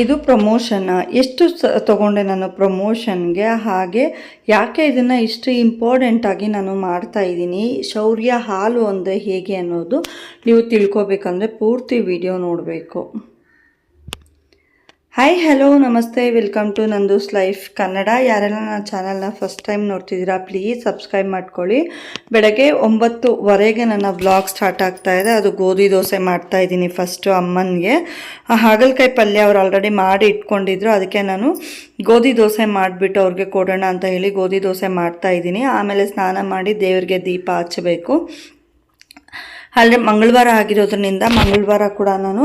ಇದು ಪ್ರಮೋಷನ್. ಎಷ್ಟು ಸ ತೊಗೊಂಡೆ ನಾನು ಪ್ರಮೋಷನ್ಗೆ, ಹಾಗೆ ಯಾಕೆ ಇದನ್ನು ಇಷ್ಟು ಇಂಪಾರ್ಟೆಂಟಾಗಿ ನಾನು ಮಾಡ್ತಾ ಇದ್ದೀನಿ, ಶೌರ್ಯ ಹಾಲು ಅಂದರೆ ಹೇಗೆ ಅನ್ನೋದು ನೀವು ತಿಳ್ಕೊಬೇಕಂದ್ರೆ ಪೂರ್ತಿ ವಿಡಿಯೋ ನೋಡಬೇಕು. ಹಾಯ್ ಹಲೋ ನಮಸ್ತೆ welcome to Nandu's life Kannada ಯಾರೆಲ್ಲ ನನ್ನ ಚಾನಲ್ನ ಫಸ್ಟ್ ಟೈಮ್ ನೋಡ್ತಿದ್ದೀರಾ ಪ್ಲೀಸ್ ಸಬ್ಸ್ಕ್ರೈಬ್ ಮಾಡ್ಕೊಳ್ಳಿ. ಬೆಳಗ್ಗೆ ಒಂಬತ್ತುವರೆಗೆ ನನ್ನ ಬ್ಲಾಗ್ ಸ್ಟಾರ್ಟ್ ಆಗ್ತಾ ಇದೆ. ಅದು ಗೋಧಿ ದೋಸೆ ಮಾಡ್ತಾ ಇದ್ದೀನಿ ಫಸ್ಟು ಅಮ್ಮನಿಗೆ. ಹಾಗಲಕಾಯಿ ಪಲ್ಯ ಅವ್ರು ಆಲ್ರೆಡಿ ಮಾಡಿ ಇಟ್ಕೊಂಡಿದ್ರು. ಅದಕ್ಕೆ ನಾನು ಗೋಧಿ ದೋಸೆ ಮಾಡಿಬಿಟ್ಟು ಅವ್ರಿಗೆ ಕೊಡೋಣ ಅಂತ ಹೇಳಿ ಗೋಧಿ ದೋಸೆ ಮಾಡ್ತಾ ಇದ್ದೀನಿ. ಆಮೇಲೆ ಸ್ನಾನ ಮಾಡಿ ದೇವರಿಗೆ ದೀಪ ಹಚ್ಚಬೇಕು. ಆದರೆ ಮಂಗಳವಾರ ಆಗಿರೋದ್ರಿಂದ ಮಂಗಳವಾರ ಕೂಡ ನಾನು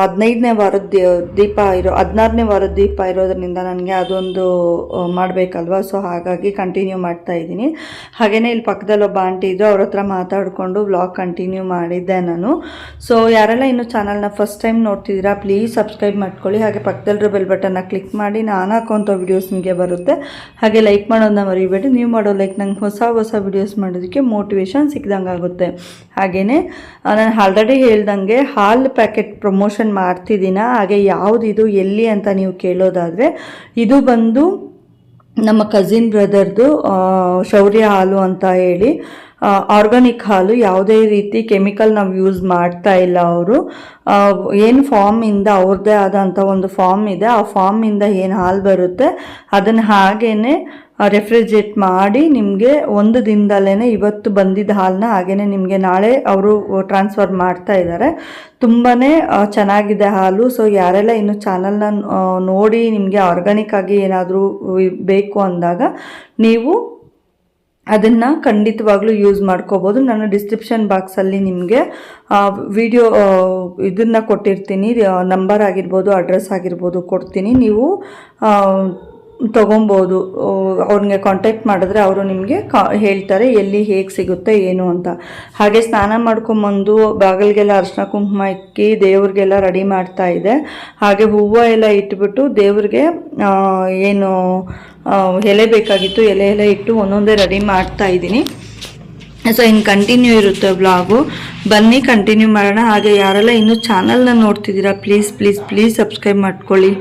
ಹದಿನೈದನೇ ವಾರದ ದೀಪ ಇರೋ ಹದಿನಾರನೇ ವಾರದ ದೀಪ ಇರೋದ್ರಿಂದ ನನಗೆ ಅದೊಂದು ಮಾಡಬೇಕಲ್ವಾ? ಸೊ ಹಾಗಾಗಿ ಕಂಟಿನ್ಯೂ ಮಾಡ್ತಾ ಇದ್ದೀನಿ. ಹಾಗೆಯೇ ಇಲ್ಲಿ ಪಕ್ಕದಲ್ಲಿ ಒಬ್ಬ ಆಂಟಿ ಇದ್ದರು ಅವ್ರ ಹತ್ರ ಮಾತಾಡಿಕೊಂಡು ವ್ಲಾಗ್ ಕಂಟಿನ್ಯೂ ಮಾಡಿದ್ದೆ ನಾನು. ಸೊ ಯಾರೆಲ್ಲ ಇನ್ನೂ ಚಾನಲ್ನ ಫಸ್ಟ್ ಟೈಮ್ ನೋಡ್ತಿದ್ದೀರಾ ಪ್ಲೀಸ್ ಸಬ್ಸ್ಕ್ರೈಬ್ ಮಾಡ್ಕೊಳ್ಳಿ. ಹಾಗೆ ಪಕ್ಕದಲ್ಲಿರೋ ಬೆಲ್ ಬಟನ್ನ ಕ್ಲಿಕ್ ಮಾಡಿ, ನಾನು ಹಾಕೋಂಥ ವಿಡಿಯೋಸ್ ನಿಮಗೆ ಬರುತ್ತೆ. ಹಾಗೆ ಲೈಕ್ ಮಾಡೋದನ್ನ ಮರಿಬೇಡಿ. ನೀವು ಮಾಡೋ ಲೈಕ್ ನಂಗೆ ಹೊಸ ಹೊಸ ವಿಡಿಯೋಸ್ ಮಾಡೋದಕ್ಕೆ ಮೋಟಿವೇಶನ್ ಸಿಕ್ಕಿದಂಗೆ ಆಗುತ್ತೆ ಹಾಗೆಯೇ ನಾನು ಆಲ್ರೆಡಿ ಹೇಳ್ದಂಗೆ ಹಾಲು ಪ್ಯಾಕೆಟ್ ಪ್ರಮೋಷನ್ ಮಾಡ್ತಿದ್ದೀನ, ಹಾಗೆ ಯಾವುದಿದು ಎಲ್ಲಿ ಅಂತ ನೀವು ಕೇಳೋದಾದರೆ, ಇದು ಬಂದು ನಮ್ಮ ಕಸಿನ್ ಬ್ರದರ್ದು ಶೌರ್ಯ ಹಾಲು ಅಂತ ಹೇಳಿ ಆರ್ಗಾನಿಕ್ ಹಾಲು, ಯಾವುದೇ ರೀತಿ ಕೆಮಿಕಲ್ ನಾವು ಯೂಸ್ ಮಾಡ್ತಾ ಇಲ್ಲ ಅವರು. ಏನು ಫಾರ್ಮಿಂದ ಅವ್ರದ್ದೇ ಆದಂಥ ಒಂದು ಫಾರ್ಮ್ ಇದೆ. ಆ ಫಾರ್ಮಿಂದ ಏನು ಹಾಲು ಬರುತ್ತೆ, ಅದನ್ನು ಹಾಗೇನೆ ರೆಫ್ರಿಜರೇಟ್ ಮಾಡಿ ನಿಮಗೆ ಒಂದು ದಿನದಲ್ಲೇ ಇವತ್ತು ಬಂದಿದ್ದ ಹಾಲನ್ನ ಹಾಗೆಯೇ ನಿಮಗೆ ನಾಳೆ ಅವರು ಟ್ರಾನ್ಸ್ಫರ್ ಮಾಡ್ತಾ ಇದ್ದಾರೆ ತುಂಬಾ ಚೆನ್ನಾಗಿದೆ ಹಾಲು. ಸೊ ಯಾರೆಲ್ಲ ಇನ್ನು ಚಾನಲ್ನ ನೋಡಿ ನಿಮಗೆ ಆರ್ಗಾನಿಕ್ ಆಗಿ ಏನಾದರೂ ಬೇಕು ಅಂದಾಗ ನೀವು ಅದನ್ನು ಖಂಡಿತವಾಗ್ಲೂ ಯೂಸ್ ಮಾಡ್ಕೋಬೋದು. ನಾನು ಡಿಸ್ಕ್ರಿಪ್ಷನ್ ಬಾಕ್ಸಲ್ಲಿ ನಿಮಗೆ ವಿಡಿಯೋ ಇದನ್ನು ಕೊಟ್ಟಿರ್ತೀನಿ. ನಂಬರ್ ಆಗಿರ್ಬೋದು ಅಡ್ರೆಸ್ ಆಗಿರ್ಬೋದು ಕೊಡ್ತೀನಿ. ನೀವು ತೊಗೊಬೋದು. ಅವ್ರಿಗೆ ಕಾಂಟ್ಯಾಕ್ಟ್ ಮಾಡಿದ್ರೆ ಅವರು ನಿಮಗೆ ಕಾ, ಹೇಳ್ತಾರೆ ಎಲ್ಲಿ ಹೇಗೆ ಸಿಗುತ್ತೆ, ಏನು ಅಂತ. ಹಾಗೆ ಸ್ನಾನ ಮಾಡ್ಕೊಂಬಂದು ಬಾಗಿಲಿಗೆಲ್ಲ ಅರ್ಶಿನ ಕುಂಕುಮ ಇಕ್ಕಿ ದೇವ್ರಿಗೆಲ್ಲ ರೆಡಿ ಮಾಡ್ತಾ ಇದೆ. ಹಾಗೆ ಹೂವು ಎಲ್ಲ ಇಟ್ಬಿಟ್ಟು ದೇವ್ರಿಗೆ ಏನು ಎಲೆ ಬೇಕಾಗಿತ್ತು, ಎಲೆ ಎಲೆ ಇಟ್ಟು ಒಂದೊಂದೇ ರೆಡಿ ಮಾಡ್ತಾ ಇದ್ದೀನಿ. ಸೊ ಇನ್ನು ಕಂಟಿನ್ಯೂ ಇರುತ್ತೆ ಬ್ಲಾಗು ಬನ್ನಿ ಕಂಟಿನ್ಯೂ ಮಾಡೋಣ. ಹಾಗೆ ಯಾರೆಲ್ಲ ಇನ್ನೂ ಚಾನಲ್ನ ನೋಡ್ತಿದ್ದೀರಾ ಪ್ಲೀಸ್ ಪ್ಲೀಸ್ ಪ್ಲೀಸ್ ಸಬ್ಸ್ಕ್ರೈಬ್ ಮಾಡ್ಕೊಳ್ಳಿ.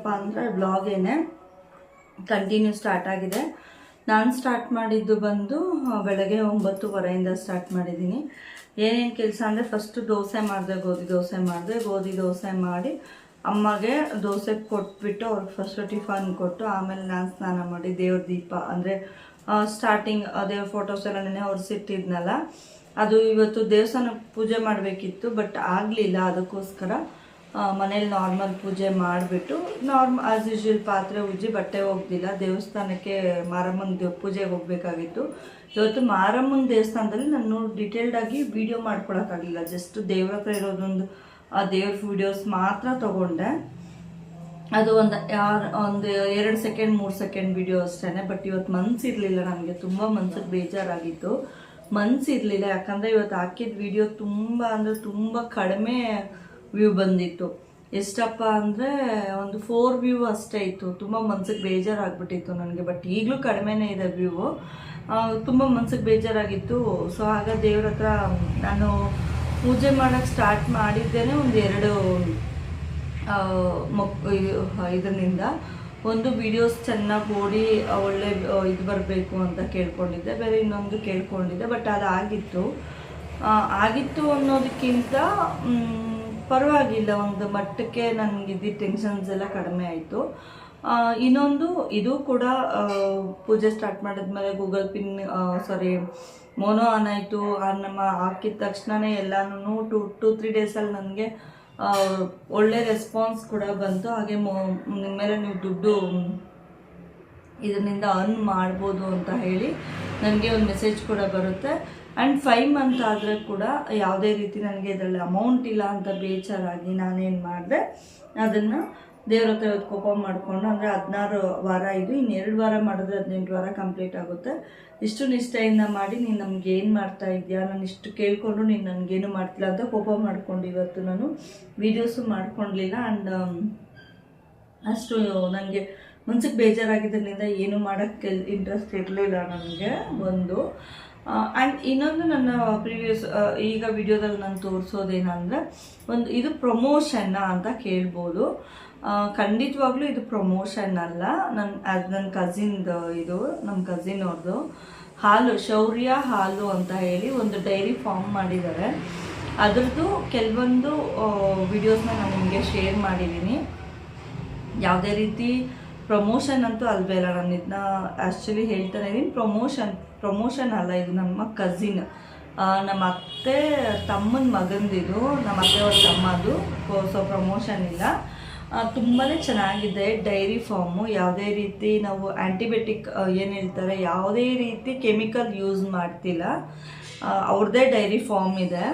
ಅಪ್ಪ ಅಂದರೆ ಬ್ಲಾಗೇನೆ ಕಂಟಿನ್ಯೂ ಸ್ಟಾರ್ಟ್ ಆಗಿದೆ. ನಾನು ಸ್ಟಾರ್ಟ್ ಮಾಡಿದ್ದು ಬಂದು ಬೆಳಗ್ಗೆ ಒಂಬತ್ತುವರೆಯಿಂದ ಸ್ಟಾರ್ಟ್ ಮಾಡಿದ್ದೀನಿ. ಏನೇನು ಕೆಲಸ ಅಂದರೆ ಫಸ್ಟು ದೋಸೆ ಮಾಡಿದೆ, ಗೋಧಿ ದೋಸೆ ಮಾಡಿದೆ. ಗೋಧಿ ದೋಸೆ ಮಾಡಿ ಅಮ್ಮಗೆ ದೋಸೆ ಕೊಟ್ಬಿಟ್ಟು ಅವ್ರಿಗೆ ಫಸ್ಟ್ ಟಿಫನ್ ಕೊಟ್ಟು ಆಮೇಲೆ ನಾನು ಸ್ನಾನ ಮಾಡಿ ದೇವ್ರ ದೀಪ ಅಂದರೆ ಸ್ಟಾರ್ಟಿಂಗ್ ದೇವ್ರ ಫೋಟೋಸ್ ಎಲ್ಲ ನೆನೆ ಹೊರಿಸಿಟ್ಟಿದ್ನಲ್ಲ, ಅದು ಇವತ್ತು ದೇವಸ್ಥಾನ ಪೂಜೆ ಮಾಡಬೇಕಿತ್ತು ಬಟ್ ಆಗಲಿಲ್ಲ ಅದಕ್ಕೋಸ್ಕರ. ಮನೇಲಿ ನಾರ್ಮಲ್ ಪೂಜೆ ಮಾಡಿಬಿಟ್ಟು ನಾರ್ಮ್ ಆಸ್ ಯೂಶ್ವಲ್ ಪಾತ್ರೆ ಉಜ್ಜಿ ಬಟ್ಟೆ ಹೋಗ್ಲಿಲ್ಲ ದೇವಸ್ಥಾನಕ್ಕೆ ಮಾರಮ್ಮನ ದೇವ್, ಪೂಜೆಗೆ ಹೋಗಬೇಕಾಗಿತ್ತು. ಇವತ್ತು ಮಾರಮ್ಮನ ದೇವಸ್ಥಾನದಲ್ಲಿ ನಾನು ಡೀಟೇಲ್ಡಾಗಿ ವಿಡಿಯೋ ಮಾಡ್ಕೊಳಕ್ಕಾಗಲಿಲ್ಲ. ಜಸ್ಟ್ ದೇವ್ರ ಹತ್ರ ಇರೋದೊಂದು, ಆ ದೇವ್ರ ವಿಡಿಯೋಸ್ ಮಾತ್ರ ತಗೊಂಡೆ. ಅದು ಒಂದು, ಯಾರು, ಒಂದು ಎರಡು ಸೆಕೆಂಡ್ ಮೂರು ಸೆಕೆಂಡ್ ವೀಡಿಯೋ ಅಷ್ಟೇ ಬಟ್ ಇವತ್ತು ಮನ್ಸಿರಲಿಲ್ಲ ನನಗೆ. ತುಂಬ ಮನ್ಸಿಗೆ ಬೇಜಾರಾಗಿತ್ತು. ಮನ್ಸಿರಲಿಲ್ಲ. ಯಾಕಂದರೆ ಇವತ್ತು ಹಾಕಿದ ವಿಡಿಯೋ ತುಂಬ ಅಂದರೆ ತುಂಬ ಕಡಿಮೆ ವ್ಯೂ ಬಂದಿತ್ತು. ಎಷ್ಟಪ್ಪ ಅಂದರೆ ಒಂದು ಫೋರ್ ವ್ಯೂ ಅಷ್ಟೇ ಇತ್ತು. ತುಂಬ ಮನ್ಸಿಗೆ ಬೇಜಾರಾಗ್ಬಿಟ್ಟಿತ್ತು ನನಗೆ ಬಟ್ ಈಗಲೂ ಕಡಿಮೆನೇ ಇದೆ ವ್ಯೂ ತುಂಬ ಮನ್ಸಿಗೆ ಬೇಜಾರಾಗಿತ್ತು. ಸೊ ಆಗ ದೇವ್ರ ಹತ್ರ ನಾನು ಪೂಜೆ ಮಾಡೋಕ್ಕೆ ಸ್ಟಾರ್ಟ್ ಮಾಡಿದ್ದೇನೆ ಒಂದು ಎರಡು ಮಕ್ ಇದರಿಂದ. ಒಂದು ವಿಡಿಯೋಸ್ ಚೆನ್ನಾಗಿ ಓಡಿ ಒಳ್ಳೆ ಇದು ಬರಬೇಕು ಅಂತ ಕೇಳ್ಕೊಂಡಿದ್ದೆ. ಬೇರೆ ಇನ್ನೊಂದು ಕೇಳ್ಕೊಂಡಿದ್ದೆ ಬಟ್ ಅದಾಗಿತ್ತು. ಆಗಿತ್ತು ಆಗಿತ್ತು ಅನ್ನೋದಕ್ಕಿಂತ ಪರವಾಗಿಲ್ಲ, ಒಂದು ಮಟ್ಟಕ್ಕೆ ನನಗೆ ಇದ್ದಿದ್ದ ಟೆನ್ಷನ್ಸ್ ಎಲ್ಲ ಕಡಿಮೆ ಆಯಿತು. ಇನ್ನೊಂದು, ಇದು ಕೂಡ ಪೂಜೆ ಸ್ಟಾರ್ಟ್ ಮಾಡಿದ್ಮೇಲೆ ಗೂಗಲ್ ಪಿನ್ ಸಾರಿ ಮೋನೋ ಆನ್ ಆಯಿತು. ನಮ್ಮ ಹಾಕಿದ ತಕ್ಷಣವೇ ಎಲ್ಲಾನು ಟೂ ಟು ತ್ರೀ ಡೇಸಲ್ಲಿ ನನಗೆ ಒಳ್ಳೆ ರೆಸ್ಪಾನ್ಸ್ ಕೂಡ ಬಂತು. ಹಾಗೆ ಮೊ ನಿಮ್ಮ ಮೇಲೆ ನೀವು ದುಡ್ಡು ಇದರಿಂದ ಅರ್ನ್ ಮಾಡ್ಬೋದು ಅಂತ ಹೇಳಿ ನನಗೆ ಒಂದು ಮೆಸೇಜ್ ಕೂಡ ಬರುತ್ತೆ. ಆ್ಯಂಡ್ ಫೈವ್ ಮಂತ್ ಆದರೆ ಕೂಡ ಯಾವುದೇ ರೀತಿ ನನಗೆ ಇದರಲ್ಲಿ ಅಮೌಂಟ್ ಇಲ್ಲ ಅಂತ ಬೇಜಾರಾಗಿ ನಾನೇನು ಮಾಡಿದೆ, ಅದನ್ನು ದೇವ್ರ ಹತ್ರ ಇವತ್ತು ಕೋಪ ಮಾಡಿಕೊಂಡು, ಅಂದರೆ ಹದಿನಾರು ವಾರ ಇದು ಇನ್ನು ಎರಡು ವಾರ ಮಾಡಿದ್ರೆ ಹದಿನೆಂಟು ವಾರ ಕಂಪ್ಲೀಟ್ ಆಗುತ್ತೆ. ಇಷ್ಟು ನಿಷ್ಠೆಯಿಂದ ಮಾಡಿ ನೀನು ನಮ್ಗೆ ಏನು ಮಾಡ್ತಾ ಇದೆಯಾ? ನಾನು ಇಷ್ಟು ಕೇಳಿಕೊಂಡು ನೀನು ನನಗೇನು ಮಾಡ್ತಿಲ್ಲ ಅಂತ ಕೋಪ ಮಾಡಿಕೊಂಡು ಇವತ್ತು ನಾನು ವೀಡಿಯೋಸು ಮಾಡ್ಕೊಳ್ಲಿಲ್ಲ ಆ್ಯಂಡ್ ಅಷ್ಟು ನನಗೆ ಮುಂಚೆಗೆ ಬೇಜಾರಾಗಿದ್ದರಿಂದ ಏನು ಮಾಡೋಕ್ಕೆ ಇಂಟ್ರೆಸ್ಟ್ ಇರಲಿಲ್ಲ ನನಗೆ, ಒಂದು. ಆ್ಯಂಡ್ ಇನ್ನೊಂದು ನನ್ನ ಪ್ರೀವಿಯಸ್ ಈಗ ವಿಡಿಯೋದಲ್ಲಿ ನಾನು ತೋರಿಸೋದೇನಂದರೆ, ಒಂದು ಇದು ಪ್ರಮೋಷನ್ನ ಅಂತ ಕೇಳ್ಬೋದು. ಖಂಡಿತವಾಗ್ಲೂ ಇದು ಪ್ರಮೋಷನ್ ಅಲ್ಲ. ನನ್ನ ಅದು ನನ್ನ ಕಸಿನ್ದು ಇದು ನಮ್ಮ ಕಸಿನ್ ಅವ್ರದ್ದು ಹಾಲು, ಶೌರ್ಯ ಹಾಲು ಅಂತ ಹೇಳಿ ಒಂದು ಡೈರಿ ಫಾರ್ಮ್ ಮಾಡಿದ್ದಾರೆ. ಅದರದ್ದು ಕೆಲವೊಂದು ವಿಡಿಯೋಸ್ನ ನಾನು ನಿಮಗೆ ಶೇರ್ ಮಾಡಿದ್ದೀನಿ ಯಾವುದೇ ರೀತಿ ಪ್ರಮೋಷನ್ ಅಂತೂ ಅಲ್ವೇ ಅಲ್ಲ, ನಾನು ಇದನ್ನ ಆ್ಯಕ್ಚುಲಿ ಹೇಳ್ತಾನೆ ಇದ್ದೀನಿ ಪ್ರಮೋಷನ್ ಪ್ರಮೋಷನ್ ಅಲ್ಲ, ಇದು ನಮ್ಮ ಕಸಿನ್ ನಮ್ಮ ಅತ್ತೆ ತಮ್ಮನ ಮಗಂದಿದು, ನಮ್ಮ ಅತ್ತೆ ಅವ್ರ ತಮ್ಮದು ಸೊ ಪ್ರಮೋಷನ್ ಇಲ್ಲ. ತುಂಬಾ ಚೆನ್ನಾಗಿದೆ ಡೈರಿ ಫಾರ್ಮು. ಯಾವುದೇ ರೀತಿ ನಾವು ಆ್ಯಂಟಿಬಯೋಟಿಕ್ ಏನು ಹೇಳ್ತಾರೆ, ಯಾವುದೇ ರೀತಿ ಕೆಮಿಕಲ್ ಯೂಸ್ ಮಾಡ್ತಿಲ್ಲ. ಅವ್ರದ್ದೇ ಡೈರಿ ಫಾರ್ಮ್ ಇದೆ.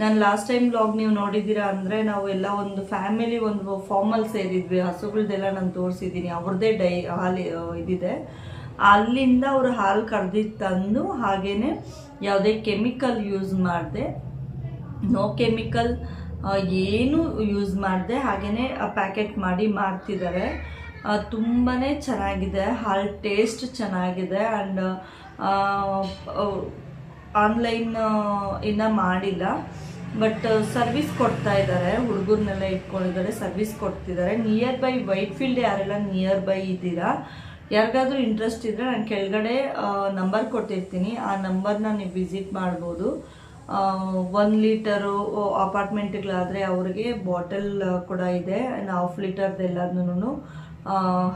ನಾನು ಲಾಸ್ಟ್ ಟೈಮ್ ಬ್ಲಾಗ್ ನೀವು ನೋಡಿದ್ದೀರಾ ಅಂದರೆ ನಾವು ಎಲ್ಲ ಒಂದು ಫ್ಯಾಮಿಲಿ ಒಂದು ಫಾರ್ಮಲ್ ಸೇರಿದ್ವಿ. ಹಸುಗಳದ್ದೆಲ್ಲ ನಾನು ತೋರಿಸಿದ್ದೀನಿ. ಅವ್ರದ್ದೇ ಡೈ ಹಾಲು ಇದಿದೆ. ಅಲ್ಲಿಂದ ಅವರು ಹಾಲು ಕರೆದಿದ್ದು ತಂದು ಹಾಗೇ ಯಾವುದೇ ಕೆಮಿಕಲ್ ಯೂಸ್ ಮಾಡಿದೆ. ನೋ ಕೆಮಿಕಲ್ ಏನು ಯೂಸ್ ಮಾಡಿದೆ. ಹಾಗೆಯೇ ಪ್ಯಾಕೆಟ್ ಮಾಡಿ ಮಾರ್ತಿದ್ದಾರೆ ತುಂಬಾ ಚೆನ್ನಾಗಿದೆ. ಹಾಲು ಟೇಸ್ಟ್ ಚೆನ್ನಾಗಿದೆ. ಆ್ಯಂಡ್ ಆನ್ಲೈನ್ ಇನ್ನು ಮಾಡಿಲ್ಲ. ಬಟ್ ಸರ್ವಿಸ್ ಕೊಡ್ತಾ ಇದ್ದಾರೆ ಹುಡುಗರ್ನೆಲ್ಲ ಇಟ್ಕೊಂಡಿದ್ದಾರೆ ಸರ್ವಿಸ್ ಕೊಡ್ತಿದ್ದಾರೆ ನಿಯರ್ ಬೈ ವೈಟ್ ಫೀಲ್ಡ್ ಯಾರೆಲ್ಲ ನಿಯರ್ ಬೈ ಇದ್ದೀರಾ, ಯಾರಿಗಾದ್ರೂ ಇಂಟ್ರೆಸ್ಟ್ ಇದ್ದರೆ ನಾನು ಕೆಳಗಡೆ ನಂಬರ್ ಕೊಟ್ಟಿರ್ತೀನಿ. ಆ ನಂಬರ್ನ ನೀವು ವಿಸಿಟ್ ಮಾಡ್ಬೋದು. ಒನ್ ಲೀಟರು ಅಪಾರ್ಟ್ಮೆಂಟ್ಗಳಾದರೆ ಅವ್ರಿಗೆ ಬಾಟಲ್ ಕೂಡ ಇದೆ. ಹಾಫ್ ಲೀಟರ್ದೆಲ್ಲದನ್ನು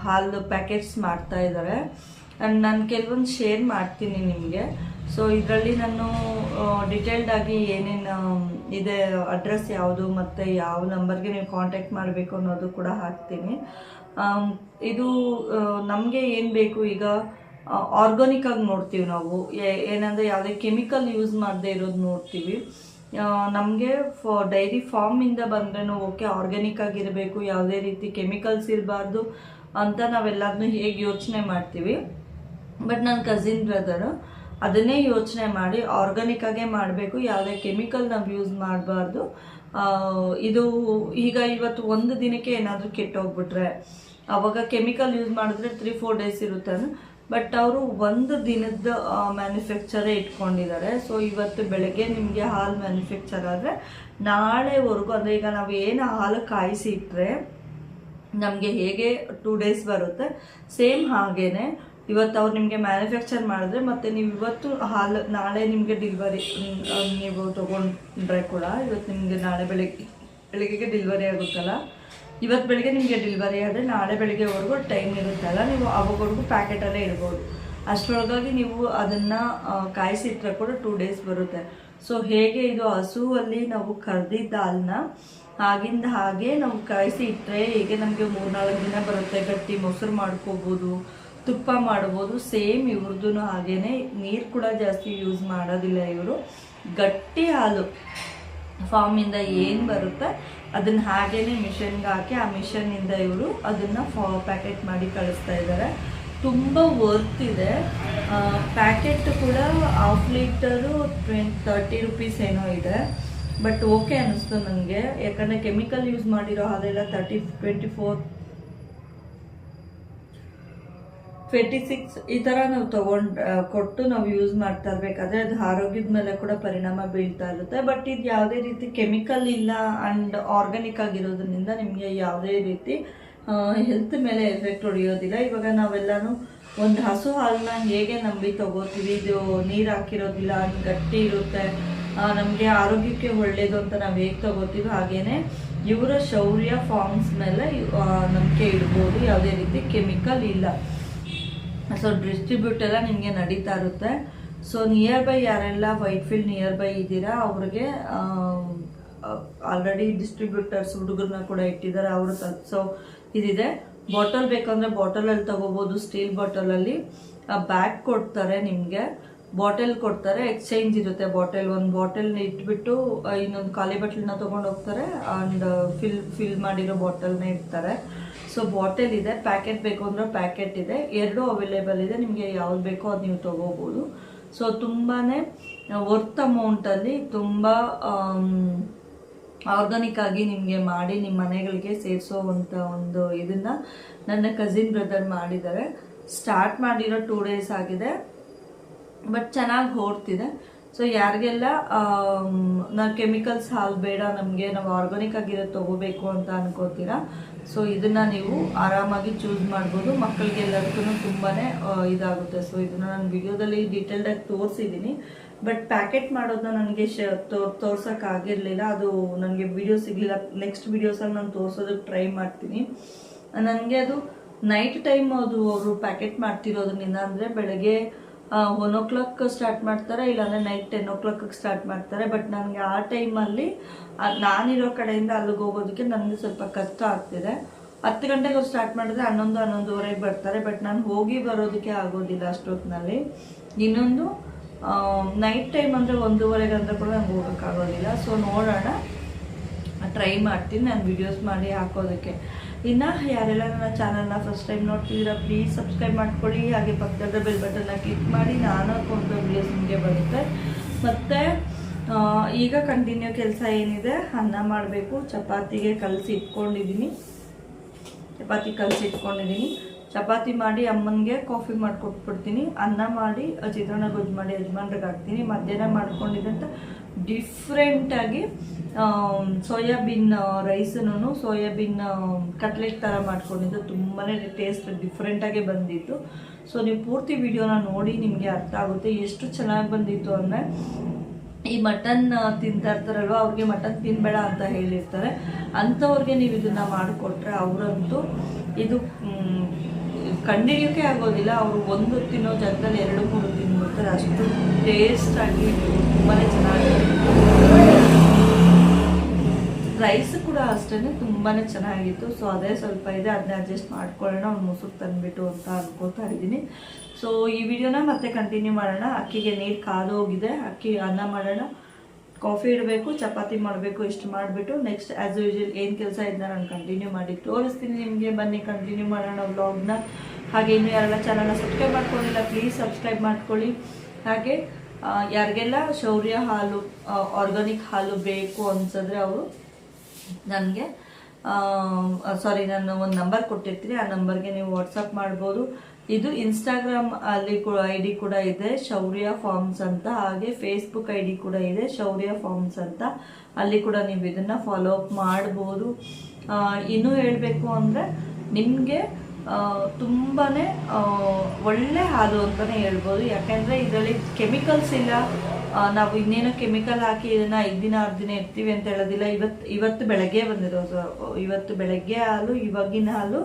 ಹಾಲು ಪ್ಯಾಕೆಟ್ಸ್ ಮಾಡ್ತಾ ಇದ್ದಾರೆ ಆ್ಯಂಡ್ ನಾನು ಕೆಲವೊಂದು ಶೇರ್ ಮಾಡ್ತೀನಿ ನಿಮಗೆ. ಸೊ ಇದರಲ್ಲಿ ನಾನು ಡಿಟೇಲ್ಡ್ ಆಗಿ ಏನೇನು ಇದೆ ಅಡ್ರೆಸ್ ಯಾವುದು ಮತ್ತು ಯಾವ ನಂಬರ್ಗೆ ನೀವು ಕಾಂಟ್ಯಾಕ್ಟ್ ಮಾಡಬೇಕು ಅನ್ನೋದು ಕೂಡ ಹಾಕ್ತೀನಿ. ಇದು ನಮಗೆ ಏನು ಬೇಕು ಈಗ ಆರ್ಗಾನಿಕ್ ಆಗಿ ನೋಡ್ತೀವಿ ನಾವು. ಏನಂದರೆ ಯಾವುದೇ ಕೆಮಿಕಲ್ ಯೂಸ್ ಮಾಡದೇ ಇರೋದು ನೋಡ್ತೀವಿ. ನಮಗೆ ಫ ಡೈರಿ ಫಾರ್ಮಿಂದ ಬಂದ್ರೂ ಓಕೆ ಆರ್ಗ್ಯಾನಿಕ್ ಆಗಿರಬೇಕು ಯಾವುದೇ ರೀತಿ ಕೆಮಿಕಲ್ಸ್ ಇರಬಾರ್ದು ಅಂತ ನಾವೆಲ್ಲದನ್ನೂ ಹೇಗೆ ಯೋಚನೆ ಮಾಡ್ತೀವಿ. ಬಟ್ ನನ್ನ ಕಸಿನ್ ಬ್ರದರು ಅದನ್ನೇ ಯೋಚನೆ ಮಾಡಿ ಆರ್ಗಾನಿಕ್ ಆಗೇ ಮಾಡಬೇಕು. ಯಾವುದೇ ಕೆಮಿಕಲ್ ನಾವು ಯೂಸ್ ಮಾಡಬಾರ್ದು. ಇದು ಈಗ ಇವತ್ತು ಒಂದು ದಿನಕ್ಕೆ ಏನಾದರೂ ಕೆಟ್ಟೋಗ್ಬಿಟ್ರೆ, ಅವಾಗ ಕೆಮಿಕಲ್ ಯೂಸ್ ಮಾಡಿದ್ರೆ ತ್ರೀ ಫೋರ್ ಡೇಸ್ ಇರುತ್ತೆ ಬಟ್ ಅವರು ಒಂದು ದಿನದ ಮ್ಯಾನುಫ್ಯಾಕ್ಚರೇ ಇಟ್ಕೊಂಡಿದ್ದಾರೆ. ಸೊ ಇವತ್ತು ಬೆಳಗ್ಗೆ ನಿಮಗೆ ಹಾಲು ಮ್ಯಾನುಫ್ಯಾಕ್ಚರ್ ಆದರೆ, ನಾಳೆವರೆಗೂ, ಅಂದರೆ ಈಗ ನಾವು ಏನು ಹಾಲು ಕಾಯಿಸಿ ಇಟ್ಟರೆ ನಮಗೆ ಹೇಗೆ ಟೂ ಡೇಸ್ ಬರುತ್ತೆ ಸೇಮ್ ಹಾಗೇನೆ. ಇವತ್ತು ಅವ್ರು ನಿಮಗೆ ಮ್ಯಾನುಫ್ಯಾಕ್ಚರ್ ಮಾಡಿದ್ರೆ ಮತ್ತೆ ನೀವು ಇವತ್ತು ಹಾಲು ನಾಳೆ ನಿಮಗೆ ಡಿಲ್ವರಿ ನೀವು ತೊಗೊಂಡ್ರೆ ಕೂಡ ಇವತ್ತು ನಿಮಗೆ ನಾಳೆ ಬೆಳಗ್ಗೆ, ಬೆಳಗ್ಗೆಗೆ ಡಿಲ್ವರಿ ಆಗುತ್ತಲ್ಲ? ಇವತ್ತು ಬೆಳಗ್ಗೆ ನಿಮಗೆ ಡಿಲ್ವರಿ ಆದರೆ ನಾಳೆ ಬೆಳಗ್ಗೆವರೆಗೂ ಟೈಮ್ ಇರುತ್ತಲ್ಲ? ನೀವು ಅವಾಗವರೆಗೂ ಪ್ಯಾಕೆಟಲ್ಲೇ ಇಡ್ಬೋದು. ಅಷ್ಟರೊಳಗಾಗಿ ನೀವು ಅದನ್ನು ಕಾಯಿಸಿಟ್ರೆ ಕೂಡ ಟೂ ಡೇಸ್ ಬರುತ್ತೆ. ಸೊ ಹೇಗೆ ಇದು ಹಸುವಲ್ಲಿ ನಾವು ಕರೆದಿದ್ದ ಹಾಲನ್ನ ಆಗಿಂದ ಹಾಗೆ ನಾವು ಕಾಯಿಸಿ ಇಟ್ಟರೆ ಹೇಗೆ ನಮಗೆ ಮೂರ್ನಾಲ್ಕು ದಿನ ಬರುತ್ತೆ ಗಟ್ಟಿ ಮೊಸರು ಮಾಡ್ಕೋಬೋದು. ತುಪ್ಪ ಮಾಡ್ಬೋದು. ಸೇಮ್ ಇವ್ರದ್ದು ಹಾಗೇನೆ ನೀರು ಕೂಡ ಜಾಸ್ತಿ ಯೂಸ್ ಮಾಡೋದಿಲ್ಲ ಇವರು. ಗಟ್ಟಿ ಹಾಲು ಫಾರ್ಮಿಂದ ಏನು ಬರುತ್ತೆ ಅದನ್ನ ಹಾಗೇನೆ ಮಿಷನ್ಗೆ ಹಾಕಿ ಆ ಮಿಷನ್ನಿಂದ ಇವರು ಅದನ್ನು ಫಾ, ಪ್ಯಾಕೆಟ್ ಮಾಡಿ ಕಳಿಸ್ತಾ ಇದ್ದಾರೆ ತುಂಬ ವರ್ತ್ ಇದೆ. ಪ್ಯಾಕೆಟ್ ಕೂಡ half litre twenty thirty rupees ಏನೋ ಇದೆ. ಬಟ್ ಓಕೆ ಅನ್ನಿಸ್ತು ನನಗೆ ಯಾಕಂದರೆ ಕೆಮಿಕಲ್ ಯೂಸ್ ಮಾಡಿರೋ ಹಾಲೆಲ್ಲ thirty twenty four twenty six ಈ ಥರ ನಾವು ತಗೊಂಡ್ ಕೊಟ್ಟು ನಾವು ಯೂಸ್ ಮಾಡ್ತಾ ಇರ್ಬೇಕಾದ್ರೆ ಅದು ಆರೋಗ್ಯದ ಮೇಲೆ ಕೂಡ ಪರಿಣಾಮ ಬೀಳ್ತಾ ಇರುತ್ತೆ. ಬಟ್ ಇದು ಯಾವುದೇ ರೀತಿ ಕೆಮಿಕಲ್ ಇಲ್ಲ ಆ್ಯಂಡ್ ಆರ್ಗ್ಯಾನಿಕ್ ಆಗಿರೋದ್ರಿಂದ ನಿಮಗೆ ಯಾವುದೇ ರೀತಿ ಹೆಲ್ತ್ ಮೇಲೆ ಎಫೆಕ್ಟ್ ಹೊಡೆಯೋದಿಲ್ಲ. ಇವಾಗ ನಾವೆಲ್ಲನೂ ಒಂದು ಹಸು ಹಾಲನ್ನ ಹೇಗೆ ನಂಬಿ ತಗೋತೀವಿ? ಇದು ನೀರು ಹಾಕಿರೋದಿಲ್ಲ ಗಟ್ಟಿ ಇರುತ್ತೆ ನಮಗೆ ಆರೋಗ್ಯಕ್ಕೆ ಒಳ್ಳೆಯದು ಅಂತ ನಾವು ಹೇಗೆ ತಗೋತೀವಿ? ಹಾಗೇ ಇವರ ಶೌರ್ಯ ಫಾರ್ಮ್ಸ್ ಮೇಲೆ ನಂಬಿಕೆ ಇಡ್ಬೋದು. ಯಾವುದೇ ರೀತಿ ಕೆಮಿಕಲ್ ಇಲ್ಲ. ಸೊ ಡಿಸ್ಟ್ರಿಬ್ಯೂಟ್ ಎಲ್ಲ ನಿಮಗೆ ನಡೀತಾ ಇರುತ್ತೆ. ಸೊ ನಿಯರ್ ಬೈ ಯಾರೆಲ್ಲ ವೈಟ್ ಫೀಲ್ಡ್ ನಿಯರ್ ಬೈ ಇದ್ದೀರಾ ಅವ್ರಿಗೆ ಆಲ್ರೆಡಿ ಡಿಸ್ಟ್ರಿಬ್ಯೂಟರ್ಸ್ ಹುಡುಗರನ್ನ ಕೂಡ ಇಟ್ಟಿದ್ದಾರೆ, ಅವರು ಸೊ ಇದಿದೆ. ಬಾಟಲ್ ಬೇಕಂದ್ರೆ ಬಾಟಲಲ್ಲಿ ತಗೋಬೋದು ಸ್ಟೀಲ್ ಬಾಟಲಲ್ಲಿ ಬ್ಯಾಗ್ ಕೊಡ್ತಾರೆ ನಿಮಗೆ. ಬಾಟಲ್ ಕೊಡ್ತಾರೆ ಎಕ್ಸ್ಚೇಂಜ್ ಇರುತ್ತೆ ಬಾಟಲ್ ಒಂದು ಬಾಟಲ್ ಇಟ್ಬಿಟ್ಟು ಇನ್ನೊಂದು ಖಾಲಿ ಬಾಟಲ್ನ ತೊಗೊಂಡು ಹೋಗ್ತಾರೆ ಆ್ಯಂಡ್ ಫಿಲ್ ಫಿಲ್ ಮಾಡಿರೋ ಬಾಟಲ್ನ ಇಡ್ತಾರೆ. ಸೊ ಬಾಟಲ್ ಇದೆ ಪ್ಯಾಕೆಟ್ ಬೇಕು ಅಂದರೆ ಪ್ಯಾಕೆಟ್ ಇದೆ. ಎರಡೂ ಅವೈಲೇಬಲ್ ಇದೆ. ನಿಮಗೆ ಯಾವ್ದು ಬೇಕೋ ಅದು ನೀವು ತೊಗೋಬೋದು. ಸೊ ತುಂಬಾ ವರ್ತ್ ಅಮೌಂಟಲ್ಲಿ ತುಂಬ ಆರ್ಗಾನಿಕ್ ಆಗಿ ನಿಮಗೆ ಮಾಡಿ ನಿಮ್ಮ ಮನೆಗಳಿಗೆ ಸೇರಿಸೋವಂಥ ಒಂದು ಇದನ್ನ ನನ್ನ ಕಸಿನ್ ಬ್ರದರ್ ಮಾಡಿದ್ದಾರೆ. ಸ್ಟಾರ್ಟ್ ಮಾಡಿರೋ ಟೂ ಡೇಸ್ ಆಗಿದೆ. ಬಟ್ ಚೆನ್ನಾಗಿ ಓಡ್ತಿದೆ ಸೊ ಯಾರಿಗೆಲ್ಲ ನಾವು ಕೆಮಿಕಲ್ಸ್ ಹಾಲು ಬೇಡ, ನಮಗೆ ನಾವು ಆರ್ಗಾನಿಕ್ ಆಗಿರೋದು ತೊಗೋಬೇಕು ಅಂತ ಅನ್ಕೋತೀರಾ ಸೊ ಇದನ್ನ ನೀವು ಆರಾಮಾಗಿ ಚೂಸ್ ಮಾಡ್ಬೋದು. ಮಕ್ಕಳಿಗೆಲ್ಲರಿಗೂ ತುಂಬಾ ಇದಾಗುತ್ತೆ. ಸೊ ಇದನ್ನ ನಾನು ವಿಡಿಯೋದಲ್ಲಿ ಡೀಟೇಲ್ಡಾಗಿ ತೋರಿಸಿದ್ದೀನಿ ಬಟ್ ಪ್ಯಾಕೆಟ್ ಮಾಡೋದನ್ನ ನನಗೆ ಶ ತೋರ್ಸೋಕ್ಕಾಗಿರಲಿಲ್ಲ ಅದು ನನಗೆ ವಿಡಿಯೋ ಸಿಗಲಿಲ್ಲ. ನೆಕ್ಸ್ಟ್ ವೀಡಿಯೋಸಲ್ಲಿ ನಾನು ತೋರಿಸೋದಕ್ಕೆ ಟ್ರೈ ಮಾಡ್ತೀನಿ. ನನಗೆ ಅದು ನೈಟ್ ಟೈಮ್ ಅದು ಅವರು ಪ್ಯಾಕೆಟ್ ಮಾಡ್ತಿರೋದ್ರಿಂದ ಅಂದರೆ ಬೆಳಗ್ಗೆ ಒನ್ ಓ ಕ್ಲಾಕ್ ಸ್ಟಾರ್ಟ್ ಮಾಡ್ತಾರೆ, ಇಲ್ಲಾಂದರೆ night ten o'clock start ಮಾಡ್ತಾರೆ. ಬಟ್ ನನಗೆ ಆ ಟೈಮಲ್ಲಿ ನಾನಿರೋ ಕಡೆಯಿಂದ ಅಲ್ಲಿಗೆ ಹೋಗೋದಕ್ಕೆ ನನಗೆ ಸ್ವಲ್ಪ ಕಷ್ಟ ಆಗ್ತಿದೆ. ಹತ್ತು ಗಂಟೆಗೆ ಅವ್ರು ಸ್ಟಾರ್ಟ್ ಮಾಡಿದ್ರೆ ಹನ್ನೊಂದು ಹನ್ನೊಂದುವರೆಗೆ ಬರ್ತಾರೆ. ಬಟ್ ನಾನು ಹೋಗಿ ಬರೋದಕ್ಕೆ ಆಗೋದಿಲ್ಲ ಅಷ್ಟೊತ್ತಿನಲ್ಲಿ ಇನ್ನೊಂದು ನೈಟ್ ಟೈಮ್ ಅಂದರೆ ಒಂದೂವರೆಗೆ ಅಂದರೆ ಕೂಡ ನಂಗೆ ಹೋಗೋಕ್ಕಾಗೋದಿಲ್ಲ. ಸೊ ನೋಡೋಣ. ಟ್ರೈ ಮಾಡ್ತೀನಿ. ನಾನು ವಿಡಿಯೋಸ್ ಮಾಡಿ ಹಾಕೋದಕ್ಕೆ. ಇನ್ನು ಯಾರೆಲ್ಲ ನನ್ನ ಚಾನಲ್ನ ಫಸ್ಟ್ ಟೈಮ್ ನೋಡ್ತಿದ್ದೀರಾ ಪ್ಲೀಸ್ ಸಬ್ಸ್ಕ್ರೈಬ್ ಮಾಡ್ಕೊಳ್ಳಿ. ಹಾಗೆ ಪಕ್ಕದ ಬೆಲ್ ಬಟನ್ನ ಕ್ಲಿಕ್ ಮಾಡಿ, ನಾನು ಹಾಕೊಂಡ ವೀಡಿಯೋಸ್ ನಿಮಗೆ ಬರುತ್ತೆ. ಮತ್ತು ಈಗ ಕಂಟಿನ್ಯೂ ಕೆಲಸ ಏನಿದೆ, ಅನ್ನ ಮಾಡಬೇಕು. ಚಪಾತಿಗೆ ಕಲಸಿ ಇಟ್ಕೊಂಡಿದ್ದೀನಿ ಚಪಾತಿ ಕಲಸಿ ಇಟ್ಕೊಂಡಿದ್ದೀನಿ ಚಪಾತಿ ಮಾಡಿ ಅಮ್ಮನಿಗೆ ಕಾಫಿ ಮಾಡಿಕೊಟ್ಬಿಡ್ತೀನಿ. ಅನ್ನ ಮಾಡಿ ಚಿತ್ರಾನ್ನ ಗೊಜ್ಜು ಮಾಡಿ, ಯಜಮಾನ್ರಿಗೆ ಹಾಕ್ತೀನಿ. ಮಧ್ಯಾಹ್ನ ಮಾಡ್ಕೊಂಡಿದ್ದಂತ ಡಿಫ್ರೆಂಟಾಗಿ ಸೋಯಾಬೀನ್ ರೈಸನ್ನು ಸೋಯಾಬೀನ್ ಕಟ್ಲೆಟ್ ಥರ ಮಾಡ್ಕೊಂಡಿದ್ದು. ತುಂಬಾ ಟೇಸ್ಟ್ ಡಿಫ್ರೆಂಟಾಗಿ ಬಂದಿತ್ತು. ಸೊ ನೀವು ಪೂರ್ತಿ ವಿಡಿಯೋನ ನೋಡಿ ನಿಮಗೆ ಅರ್ಥ ಆಗುತ್ತೆ ಎಷ್ಟು ಚೆನ್ನಾಗಿ ಬಂದಿತ್ತು ಅಂದರೆ, ಈ ಮಟನ್ ತಿಂತಾ ಇರ್ತಾರಲ್ವ, ಅವ್ರಿಗೆ ಮಟನ್ ತಿನ್ಬೇಡ ಅಂತ ಹೇಳಿರ್ತಾರೆ. ಅಂಥವ್ರಿಗೆ ನೀವು ಇದನ್ನು ಮಾಡಿಕೊಟ್ರೆ ಅವರಂತೂ ಇದು ಕಂಡಿಡಿಯೋಕೆ ಆಗೋದಿಲ್ಲ, ಅವರು ಒಂದು ತಿನ್ನೋ ಜಾಗದಲ್ಲಿ ಎರಡು, ಮೂರು ತಿನ್ಬಿಡ್ತಾರೆ ಅಷ್ಟು ಟೇಸ್ಟಾಗಿ ತುಂಬಾ ಚೆನ್ನಾಗಿ ರೈಸ್ ಕೂಡ ಅಷ್ಟೇ ತುಂಬಾ ಚೆನ್ನಾಗಿತ್ತು. ಸೊ ಅದೇ ಸ್ವಲ್ಪ ಇದೆ ಅದನ್ನ ಅಡ್ಜಸ್ಟ್ ಮಾಡ್ಕೊಳ್ಳೋಣ, ಅವ್ನು ಮುಸುಕ್ ತಂದ್ಬಿಟ್ಟು ಅಂತ ಅನ್ಕೋತಾ ಇದ್ದೀನಿ. ಸೊ ಈ ವಿಡಿಯೋನ ಮತ್ತೆ ಕಂಟಿನ್ಯೂ ಮಾಡೋಣ. ಅಕ್ಕಿಗೆ ನೀರು ಕಾದೋಗಿದೆ, ಅಕ್ಕಿ ಅನ್ನ ಮಾಡೋಣ. ಕಾಫಿ ಇಡಬೇಕು, ಚಪಾತಿ ಮಾಡಬೇಕು, ಇಷ್ಟು ಮಾಡಿಬಿಟ್ಟು ನೆಕ್ಸ್ಟ್ ಆ್ಯಸ್ ಯೂಶಲ್ ಏನು ಕೆಲಸ ಇದ್ದ ನಾನು ಕಂಟಿನ್ಯೂ ಮಾಡಿ ತೋರಿಸ್ತೀನಿ ನಿಮಗೆ, ಬನ್ನಿ ಕಂಟಿನ್ಯೂ ಮಾಡೋಣ ವ್ಲಾಗ್ನ ಹಾಗೆ ಇನ್ನೂ ಯಾರೆಲ್ಲ ಚಾನಲ್ನ ಸಬ್ಸ್ಕ್ರೈಬ್ ಮಾಡ್ಕೊಂಡಿಲ್ಲ ಪ್ಲೀಸ್ ಸಬ್ಸ್ಕ್ರೈಬ್ ಮಾಡ್ಕೊಳ್ಳಿ. ಹಾಗೆ ಯಾರಿಗೆಲ್ಲ ಶೌರ್ಯ ಹಾಲು ಆರ್ಗಾನಿಕ್ ಹಾಲು ಬೇಕು ಅನ್ಸಿದ್ರೆ ಅವರು ನನಗೆ ಸಾರಿ ನಾನು ಒಂದು ನಂಬರ್ ಕೊಟ್ಟಿರ್ತೀನಿ. ಆ ನಂಬರ್ಗೆ ನೀವು ವಾಟ್ಸಪ್ ಮಾಡ್ಬೋದು. ಇದು ಇನ್ಸ್ಟಾಗ್ರಾಮ್ ಅಲ್ಲಿ ಐ ಡಿ ಕೂಡ ಇದೆ. ಶೌರ್ಯ ಫಾರ್ಮ್ಸ್ ಅಂತ. ಹಾಗೆ ಫೇಸ್ಬುಕ್ ಐ ಡಿ ಕೂಡ ಇದೆ. ಶೌರ್ಯ ಫಾರ್ಮ್ಸ್ ಅಂತ. ಅಲ್ಲಿ ಕೂಡ ನೀವು ಇದನ್ನು ಫಾಲೋ ಅಪ್ ಮಾಡ್ಬೋದು. ಇನ್ನೂ ಹೇಳಬೇಕು ಅಂದರೆ ನಿಮಗೆ ತುಂಬಾ ಒಳ್ಳೆ ಹಾಲು ಅಂತಲೇ ಹೇಳ್ಬೋದು. ಯಾಕೆಂದರೆ ಇದರಲ್ಲಿ ಕೆಮಿಕಲ್ಸ್ ಇಲ್ಲ. ನಾವು ಇನ್ನೇನು ಕೆಮಿಕಲ್ ಹಾಕಿ ಇದನ್ನ ಐದು ದಿನ, ಆರು ದಿನ ಇರ್ತೀವಿ ಅಂತ ಹೇಳೋದಿಲ್ಲ. ಇವತ್ತು ಇವತ್ತು ಬೆಳಗ್ಗೆ ಬಂದಿರೋದು. ಇವತ್ತು ಬೆಳಗ್ಗೆ ಹಾಲು, ಇವಾಗಿನ ಹಾಲು,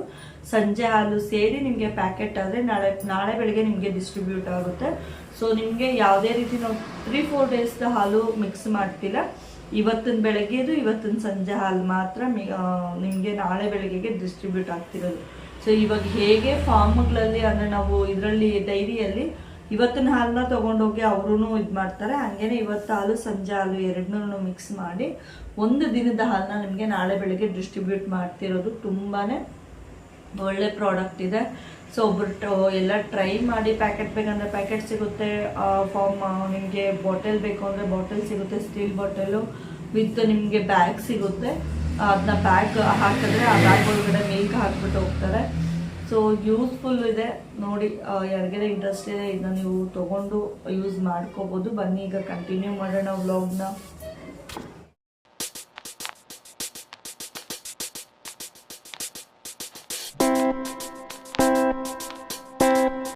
ಸಂಜೆ ಹಾಲು ಸೇರಿ ನಿಮಗೆ ಪ್ಯಾಕೆಟ್ ಆದರೆ ನಾಳೆ ನಾಳೆ ಬೆಳಗ್ಗೆ ನಿಮಗೆ ಡಿಸ್ಟ್ರಿಬ್ಯೂಟ್ ಆಗುತ್ತೆ. ಸೊ ನಿಮಗೆ ಯಾವುದೇ ರೀತಿ ನಾವು ತ್ರೀ ಫೋರ್ ಡೇಸ್ದ ಹಾಲು ಮಿಕ್ಸ್ ಮಾಡ್ತಿಲ್ಲ. ಇವತ್ತಿನ ಬೆಳಗ್ಗೆದು, ಇವತ್ತಿನ ಸಂಜೆ ಹಾಲು ಮಾತ್ರ ನಿಮಗೆ ನಾಳೆ ಬೆಳಗ್ಗೆಗೆ ಡಿಸ್ಟ್ರಿಬ್ಯೂಟ್ ಆಗ್ತಿರೋದು. ಸೊ ಇವಾಗ ಹೇಗೆ ಫಾರ್ಮ್ಗಳಲ್ಲಿ ಅಂದರೆ ನಾವು ಇದರಲ್ಲಿ ಡೈರಿಯಲ್ಲಿ ಇವತ್ತಿನ ಹಾಲನ್ನ ತೊಗೊಂಡೋಗಿ ಅವರು ಇದು ಮಾಡ್ತಾರೆ. ಹಂಗೇನೆ ಇವತ್ತು ಹಾಲು, ಸಂಜೆ ಹಾಲು ಎರಡನ್ನೂ ಮಿಕ್ಸ್ ಮಾಡಿ ಒಂದು ದಿನದ ಹಾಲನ್ನ ನಿಮಗೆ ನಾಳೆ ಬೆಳಗ್ಗೆ ಡಿಸ್ಟ್ರಿಬ್ಯೂಟ್ ಮಾಡ್ತಿರೋದು ತುಂಬಾ ಒಳ್ಳೆ ಪ್ರಾಡಕ್ಟ್ ಇದೆ. ಸೊ ಒಬ್ಬರು ಎಲ್ಲ ಟ್ರೈ ಮಾಡಿ ಪ್ಯಾಕೆಟ್ ಬೇಕಂದರೆ ಪ್ಯಾಕೆಟ್ ಸಿಗುತ್ತೆ. ಫಾರ್ಮ್ ನಿಮಗೆ ಬಾಟಲ್ ಬೇಕು ಅಂದರೆ ಬಾಟಲ್ ಸಿಗುತ್ತೆ ಸ್ಟೀಲ್ ಬಾಟಲು ವಿತ್ ನಿಮಗೆ ಬ್ಯಾಗ್ ಸಿಗುತ್ತೆ. ಅದನ್ನ ಬ್ಯಾಗ್ ಹಾಕಿದ್ರೆ ಆ ಬ್ಯಾಗ್ ಒಳಗಡೆ ಮಿಲ್ಕ್ ಹಾಕ್ಬಿಟ್ಟು ಹೋಗ್ತಾರೆ. ಸೊ ಯೂಸ್ಫುಲ್ ಇದೆ. ನೋಡಿ ಯಾರಿಗೆಲ್ಲ ಇಂಟ್ರೆಸ್ಟ್ ಇದೆ, ಇದನ್ನ ನೀವು ತೊಗೊಂಡು ಯೂಸ್ ಮಾಡ್ಕೋಬೋದು. ಬನ್ನಿ, ಈಗ ಕಂಟಿನ್ಯೂ ಮಾಡೋಣ ವ್ಲಾಗ್ನ